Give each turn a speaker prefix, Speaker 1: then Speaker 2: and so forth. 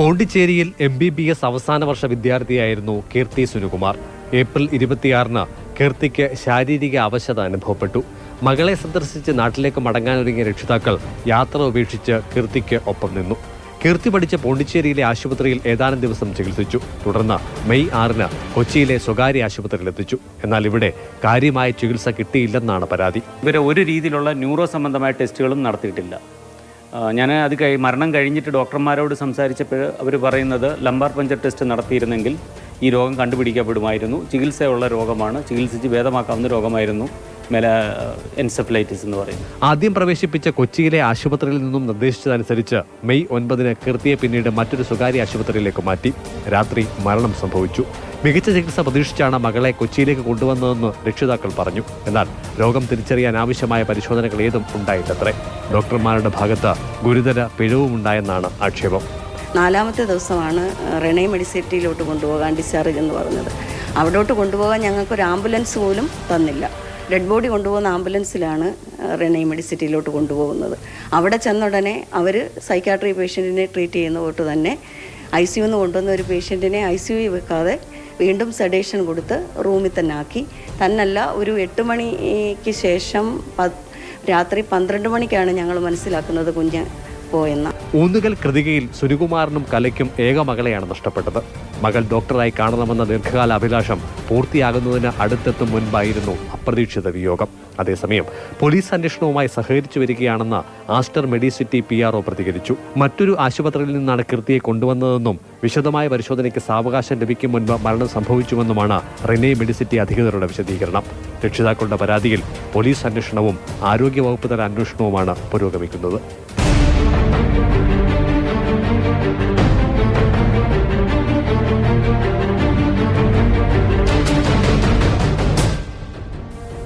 Speaker 1: പോണ്ടിച്ചേരിയിൽ M B B S അവസാന വർഷ വിദ്യാർത്ഥിയായിരുന്നു കീർത്തി Sunukumar. April ഇരുപത്തിയാറിന് കീർത്തിക്ക് ശാരീരിക അവശത അനുഭവപ്പെട്ടു. മകളെ സന്ദർശിച്ച് നാട്ടിലേക്ക് മടങ്ങാനൊരുങ്ങിയ രക്ഷിതാക്കൾ യാത്ര ഉപേക്ഷിച്ച് കീർത്തിക്ക് ഒപ്പം നിന്നു. കീർത്തി പഠിച്ച പോണ്ടിച്ചേരിയിലെ ആശുപത്രിയിൽ ഏതാനും ദിവസം ചികിത്സിച്ചു. തുടർന്ന് മെയ് ആറിന് കൊച്ചിയിലെ സ്വകാര്യ ആശുപത്രിയിൽ എത്തിച്ചു എന്നാൽ ഇവിടെ കാര്യമായ ചികിത്സ കിട്ടിയില്ലെന്നാണ് പരാതി.
Speaker 2: ഇവരെ ഒരു രീതിയിലുള്ള ന്യൂറോ സംബന്ധമായ ടെസ്റ്റുകളും നടത്തിയിട്ടില്ല. ഞാൻ അത് കഴി മരണം കഴിഞ്ഞിട്ട് ഡോക്ടർമാരോട് സംസാരിച്ചപ്പോൾ അവർ പറയുന്നത് ലംബാർ പഞ്ചർ ടെസ്റ്റ് നടത്തിയിരുന്നെങ്കിൽ ഈ രോഗം കണ്ടുപിടിക്കപ്പെടുമായിരുന്നു. ചികിത്സയുള്ള രോഗമാണ്. ചികിത്സിച്ച് ഭേദമാക്കാവുന്ന രോഗമായിരുന്നു മെല എൻസെഫലൈറ്റിസ് എന്ന് പറയുന്നത്.
Speaker 1: ആദ്യം പ്രവേശിപ്പിച്ച കൊച്ചിയിലെ ആശുപത്രിയിൽ നിന്നും നിർദ്ദേശിച്ചതനുസരിച്ച് മെയ് ഒൻപതിന് കീർത്തിയെ പിന്നീട് മറ്റൊരു സ്വകാര്യ ആശുപത്രിയിലേക്ക് മാറ്റി. രാത്രി മരണം സംഭവിച്ചു. മികച്ച ചികിത്സ പ്രതീക്ഷിച്ചാണ് മകളെ കൊച്ചിയിലേക്ക് കൊണ്ടുവന്നതെന്ന് രക്ഷിതാക്കൾ പറഞ്ഞു. എന്നാൽ രോഗം തിരിച്ചറിയാൻ ആവശ്യമായ പരിശോധനകൾ ഏതും ഉണ്ടായിട്ടത്രേ. ഡോക്ടർമാരുടെ ഭാഗത്ത് ഗുരുതര പിഴവുമുണ്ടായെന്നാണ് ആക്ഷേപം.
Speaker 3: നാലാമത്തെ ദിവസമാണ് റെണൈ മെഡിസിറ്റിയിലോട്ട് കൊണ്ടുപോകാൻ ഡിസ്ചാർജ് എന്ന് പറഞ്ഞത്. അവിടോട്ട് കൊണ്ടുപോകാൻ ഞങ്ങൾക്കൊരു ആംബുലൻസ് പോലും തന്നില്ല. ഡെഡ് ബോഡി കൊണ്ടുപോകുന്ന ആംബുലൻസിലാണ് റെണേ മെഡിസിറ്റിയിലോട്ട് കൊണ്ടുപോകുന്നത്. അവിടെ ചെന്നുടനെ അവർ സൈക്കാട്രി പേഷ്യന്റിനെ ട്രീറ്റ് ചെയ്യുന്ന തൊട്ട് തന്നെ ഐ സി യുന്ന് കൊണ്ടുവന്ന ഒരു പേഷ്യന്റിനെ ഐ സി യു വെക്കാതെ വീണ്ടും സെഡേഷൻ കൊടുത്ത് റൂമിൽ തന്നെ ആക്കി. തന്നല്ല ഒരു എട്ട് മണിക്ക് ശേഷം രാത്രി പന്ത്രണ്ട് മണിക്കാണ് ഞങ്ങൾ മനസ്സിലാക്കുന്നത് കുഞ്ഞ് പോയെന്ന്.
Speaker 1: ഊന്നുകൽ കൃതികയിൽ സുനികുമാറിനും കലയ്ക്കും ഏക മകളെയാണ് നഷ്ടപ്പെട്ടത്. മകൾ ഡോക്ടറായി കാണണമെന്ന ദീർഘകാല അഭിലാഷം പൂർത്തിയാകുന്നതിന് അടുത്തെത്തും മുൻപായിരുന്നു അപ്രതീക്ഷിത വിയോഗം. അതേസമയം പോലീസ് അന്വേഷണവുമായി സഹകരിച്ചു വരികയാണെന്ന് ആസ്റ്റർ മെഡിസിറ്റി പി ആർ പ്രതികരിച്ചു. മറ്റൊരു ആശുപത്രിയിൽ നിന്നാണ് കീർത്തിയെ കൊണ്ടുവന്നതെന്നും വിശദമായ പരിശോധനയ്ക്ക് സാവകാശം ലഭിക്കും മുൻപ് മരണം സംഭവിച്ചുവെന്നുമാണ് റിനെ മെഡിസിറ്റി അധികൃതരുടെ വിശദീകരണം. രക്ഷിതാക്കളുടെ പരാതിയിൽ പോലീസ് അന്വേഷണവും ആരോഗ്യവകുപ്പ് തല അന്വേഷണവുമാണ് പുരോഗമിക്കുന്നത്.